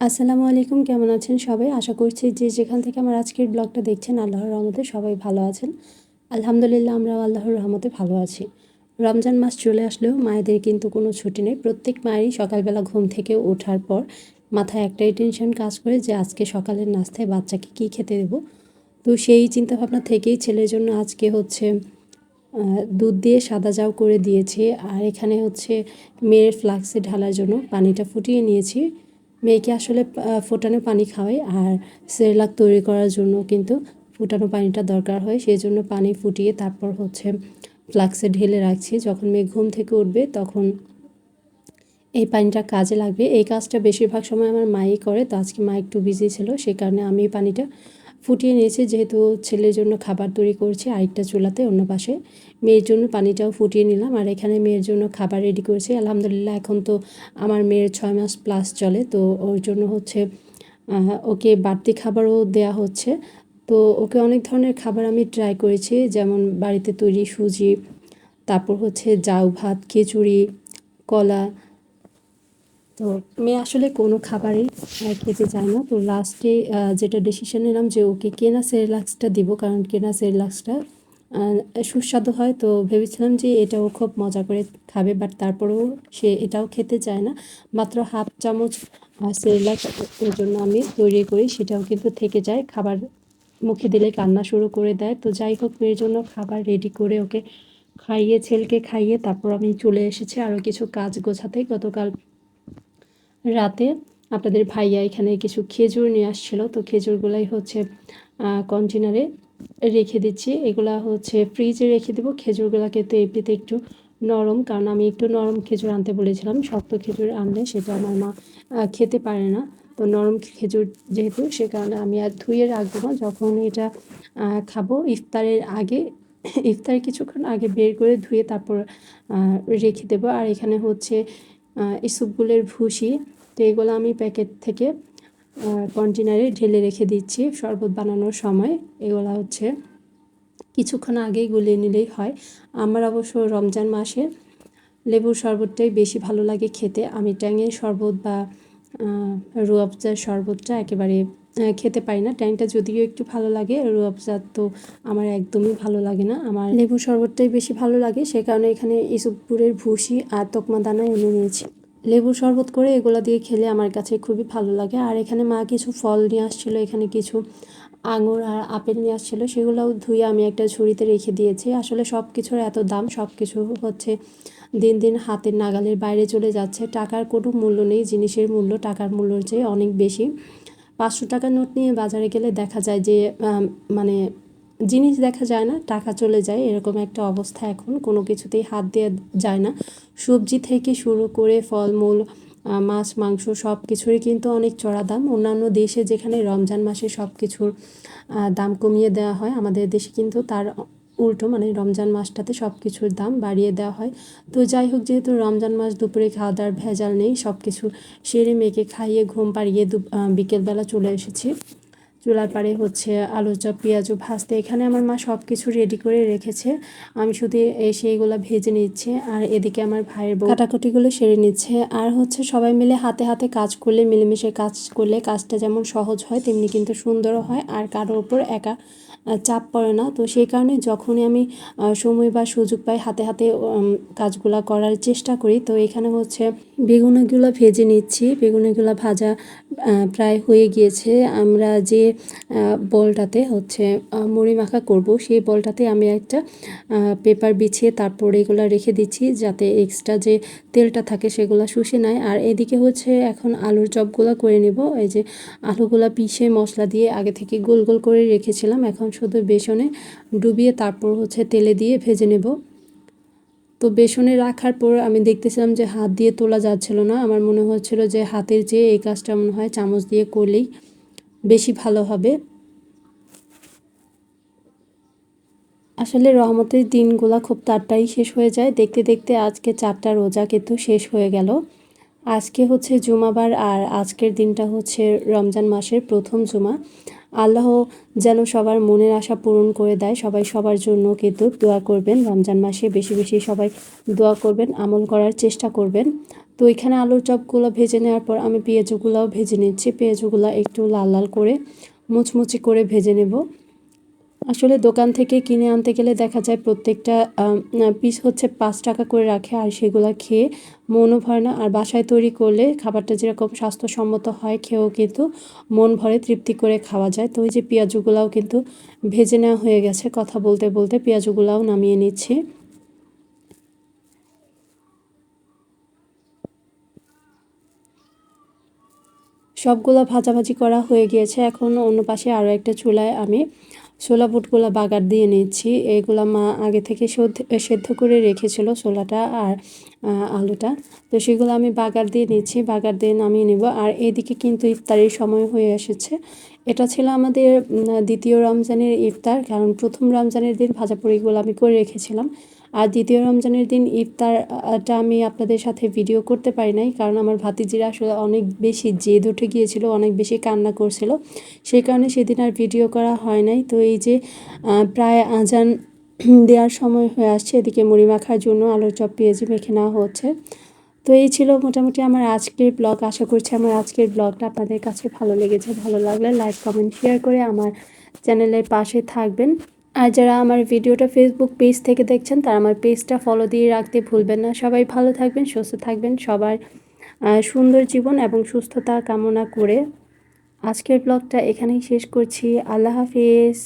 আসসালামু আলাইকুম, কেমন আছেন সবাই? আশা করছি যে যেখান থেকে আমার আজকের ব্লগটা দেখছেন, আল্লাহর রহমতে সবাই ভালো আছেন। আলহামদুলিল্লাহ, আমরাও আল্লাহর রহমতে ভালো আছি। রমজান মাস চলে আসলেও মায়েদের কিন্তু কোনো ছুটি নেই। প্রত্যেক মায়েরই সকালবেলা ঘুম থেকে ওঠার পর মাথায় একটাই টেনশন কাজ করে যে আজকে সকালের নাস্তায় বাচ্চাকে কী খেতে দেব। তো সেই চিন্তাভাবনা থেকেই ছেলের জন্য আজকে হচ্ছে দুধ দিয়ে সাদা জাউ করে দিয়েছি। আর এখানে হচ্ছে মেয়ের ফ্লাক্সে ঢালার জন্য পানিটা ফুটিয়ে নিয়েছি। মেয়েকে আসলে ফোটানো পানি খাওয়াই আর সেরলাক তৈরি করার জন্য কিন্তু ফুটানো পানিটা দরকার হয়। সেই জন্য পানি ফুটিয়ে তারপর হচ্ছে ফ্লাক্সে ঢেলে রাখছি। যখন মেয়ে ঘুম থেকে উঠবে তখন এই পানিটা কাজে লাগবে। এই কাজটা বেশিরভাগ সময় আমার মাই করে। তো আজকে মা একটু বিজি ছিল সেই কারণে আমি পানিটা ফুটিয়ে নিয়েছি, যেহেতু ছেলের জন্য খাবার তৈরি করছি আরেকটা চুলাতে, অন্য পাশে। মেয়ের জন্য পানিটাও ফুটিয়ে নিলাম, আর এখানে মেয়ের জন্য খাবার রেডি করেছি। আলহামদুলিল্লাহ, এখন তো আমার মেয়ের ছয় মাস প্লাস চলে, তো ওর জন্য হচ্ছে ওকে বাড়তি খাবারও দেয়া হচ্ছে। তো ওকে অনেক ধরনের খাবার আমি ট্রাই করেছি, যেমন বাড়িতে তৈরি সুজি, তারপর হচ্ছে জাউ ভাত, খিচুড়ি, কলা তো মেয়ে আসলে কোনো খাবারই খেতে চায় না। তো লাস্টে যেটা ডিসিশন নিলাম যে ওকে কেনা সেরিলাক্সটা দিব, কারণ কেনা সেরিলাক্সটা সুস্বাদু হয়। তো ভেবেছিলাম যে এটাও খুব মজা করে খাবে বাট তারপরেও সে এটাও খেতে চায় না। মাত্র হাফ চামচ সেরিলাক্স এর জন্য আমি তৈরি করি, সেটাও কিন্তু থেকে যায়। খাবার মুখে দিলে কান্না শুরু করে দেয়। তো যাই হোক, মেয়ের জন্য খাবার রেডি করে ওকে খাইয়ে, ছেলকে খাইয়ে তারপর আমি চলে এসেছি। আরও কিছু কাজ গোছাতে। গতকাল রাতে আপনাদের ভাইয়া এখানে কিছু খেজুর নিয়ে আসছিল। তো খেজুরগুলাই হচ্ছে কন্টেনারে রেখে দিচ্ছি। এগুলা হচ্ছে ফ্রিজে রেখে দেবো। খেজুরগুলোকে তো এমনিতে একটু নরম, কারণ আমি একটু নরম খেজুর আনতে বলেছিলাম। শক্ত খেজুর আনলে সেটা আমার মা খেতে পারে না। তো নরম খেজুর যেহেতু, সে কারণে আমি আর ধুয়ে রাখব না। যখন এটা খাব, ইফতারের আগে, ইফতারের কিছুক্ষণ আগে বের করে ধুয়ে তারপর রেখে দেবো। আর এখানে হচ্ছে ইসুপগুলের ভুসি তো এগুলো আমি প্যাকেট থেকে কন্টেনারে ঢেলে রেখে দিচ্ছি শরবত বানানোর সময়। এগুলো হচ্ছে কিছুক্ষণ আগেই গুলিয়ে নিলেই হয়। আমার অবশ্য রমজান মাসে লেবুর শরবতটাই বেশি ভালো লাগে খেতে। আমি ট্যাঙের শরবত বা রুয়াবজার শরবতটা একেবারে খেতে পারি না। ট্যাংটা যদিও একটু ভালো লাগে, রুয়াবজার তো আমার একদমই ভালো লাগে না। আমার লেবু শরবতটাই বেশি ভালো লাগে, সে কারণে এখানে ইসুপুরের ভুসি আর তকমা দানা এনে নিয়েছি। লেবু শরবত করে এগুলো দিয়ে খেলে আমার কাছে খুবই ভালো লাগে। আর এখানে মা কিছু ফল নিয়ে আসছিল, এখানে কিছু আঙুর আর আপেল নিয়ে আসছিল, সেগুলোও ধুয়ে আমি একটা ঝুড়িতে রেখে দিয়েছি। আসলে সব কিছুর এত দাম সব কিছু হচ্ছে দিন দিন হাতের নাগালের বাইরে চলে যাচ্ছে। টাকার কোনো মূল্য নেই, জিনিসের মূল্য টাকার মূল্যর চেয়ে অনেক বেশি। পাঁচশো টাকার নোট নিয়ে বাজারে গেলে দেখা যায় যে মানে জিনিস দেখা যায় না, টাকা চলে যায়, এরকম একটা অবস্থা এখন। কোনো কিছুতেই হাত দেওয়া যায় না। সবজি থেকে শুরু করে ফলমূল মাছ, মাংস সব কিছুরই কিন্তু অনেক চড়া দাম। অন্যান্য দেশে যেখানে রমজান মাসে সব কিছুর দাম কমিয়ে দেওয়া হয়, আমাদের দেশে কিন্তু তার উল্টো মানে রমজান মাসটাতে সব কিছুর দাম বাড়িয়ে দেওয়া হয়। তো যাই হোক, যেহেতু রমজান মাস দুপুরে খাওয়া দাওয়ার ভেজাল নেই সব কিছু সেরে মেয়েকে খাইয়ে ঘুম পাড়িয়ে বিকেলবেলা চলে এসেছি। চুলার পাড়ে হচ্ছে আলু চপ পেঁয়াজও ভাজতে। এখানে আমার মা সব কিছু রেডি করে রেখেছে। আমি শুধু এসে এগুলো ভেজে নিচ্ছি আর এদিকে আমার ভাইয়ের বউ কাটাকুটিগুলো সেরে নিচ্ছে। আর হচ্ছে সবাই মিলে হাতে হাতে কাজ করলে, মিলেমিশে কাজ করলে কাজটা যেমন সহজ হয়, তেমনি কিন্তু সুন্দরও হয় আর কারোর ওপর একা চাপ পড়ে না। তো সেই কারণে যখনই আমি সময় বা সুযোগ পাই হাতে হাতে কাজগুলো করার চেষ্টা করি। তো এখানে হচ্ছে বেগুনগুলো ভেজে নিচ্ছি। বেগুনগুলো ভাজা প্রায় হয়ে গিয়েছে। আমরা যে বলটাতে হচ্ছে মুড়ি মাখা করব, সেই বলটাতে আমি একটা পেপার বিছিয়ে তারপর এগুলো রেখে দিচ্ছি যাতে এক্সট্রা যে তেলটা থাকে সেগুলো শুষে নেয়। আর এদিকে হচ্ছে এখন আলুর চপগুলো করে নেব। এই যে আলুগুলো পিষে মশলা দিয়ে আগে থেকে গোল গোল করে রেখেছিলাম। এখন শুধু বেসনে ডুবিয়ে তারপর হচ্ছে তেলে দিয়ে ভেজে নেব। তো বেসনে রাখার পর আমি দেখতেছিলাম যে হাত দিয়ে তোলা যাচ্ছিল না। আমার মনে হচ্ছিল যে হাতের চেয়ে এই কাজটা মনে হয় চামচ দিয়ে করলেই বেশি ভালো হবে। আসলে রহমতের দিনগুলো খুব তাড়াতাড়ি শেষ হয়ে যায়। দেখতে দেখতে আজকে চারটা রোজা কিন্তু শেষ হয়ে গেল। আজকে হচ্ছে জুমাবার আর আজকের দিনটা হচ্ছে রমজান মাসের প্রথম জুমা। আল্লাহ যেন সবার মনের আশা পূরণ করে দেয়। সবাই সবার জন্য কিন্তু দোয়া করবেন। রমজান মাসে বেশি বেশি সবাই দোয়া করবেন, আমল করার চেষ্টা করবেন। তো এখানে আলুর চপগুলো ভেজে নেওয়ার পর আমি পেঁয়াজগুলোও ভেজে নিচ্ছি। পেঁয়াজগুলো একটু লাল লাল করে মুচমুচি করে ভেজে নেব। আসলে দোকান থেকে কিনে আনতে গেলে দেখা যায় প্রত্যেকটা পিস হচ্ছে পাঁচ টাকা করে রাখে আর সেগুলো খেয়ে মনও ভরে না। আর বাসায় তৈরি করলে খাবারটা যেরকম স্বাস্থ্যসম্মত হয়, খেয়েও কিন্তু মন ভরে তৃপ্তি করে খাওয়া যায়। তো ওই যে পেঁয়াজগুলাও কিন্তু ভেজে নেওয়া হয়ে গেছে। কথা বলতে বলতে পেঁয়াজগুলাও নামিয়ে নিচ্ছি। সবগুলো ভাজাভাজি করা হয়ে গিয়েছে। এখন অন্য পাশে আরও একটা চুলায় আমি ছোলা বুটগুলো বাগার দিয়ে নিচ্ছি। এগুলো মা আগে থেকে সেদ্ধ করে রেখেছিল ছোলাটা আর আলুটা। তো সেগুলো আমি বাগার দিয়ে নিচ্ছি, বাগার দিয়ে নামিয়ে নেব। আর এদিকে কিন্তু ইফতারের সময় হয়ে এসেছে। এটা ছিল আমাদের দ্বিতীয় রমজানের ইফতার। কারণ প্রথম রমজানের দিন ভাজা পুরিগুলো আমি করে রেখেছিলাম। আর দ্বিতীয় রমজানের দিন ইফতারটা আমি আপনাদের সাথে ভিডিও করতে পারি নাই, কারণ আমার ভাতিজিরা আসলে অনেক বেশি জেদ উঠে গিয়েছিল, অনেক বেশি কান্না করছিল। সেই কারণে সেদিন আর ভিডিও করা হয় নাই। তো এই যে প্রায় আজান দেওয়ার সময় হয়ে আসছে, এদিকে মুড়ি মাখার জন্য আলুর চপ, পেঁয়াজি মেখে নেওয়া হচ্ছে। তো এই ছিল মোটামুটি আমার আজকের ব্লগ আশা করছি আমার আজকের ব্লগটা আপনাদের কাছে ভালো লেগেছে, ভালো লাগলে লাইক কমেন্ট শেয়ার করে আমার চ্যানেলের পাশে থাকবেন। আর যারা আমার ভিডিওটা ফেসবুক পেজ থেকে দেখছেন, তারা আমার পেজটা ফলো দিয়ে রাখতে ভুলবেন না। সবাই ভালো থাকবেন, সুস্থ থাকবেন। সবার সুন্দর জীবন এবং সুস্থতা কামনা করে আজকের ব্লগটা এখানেই শেষ করছি। আল্লাহ হাফিজ।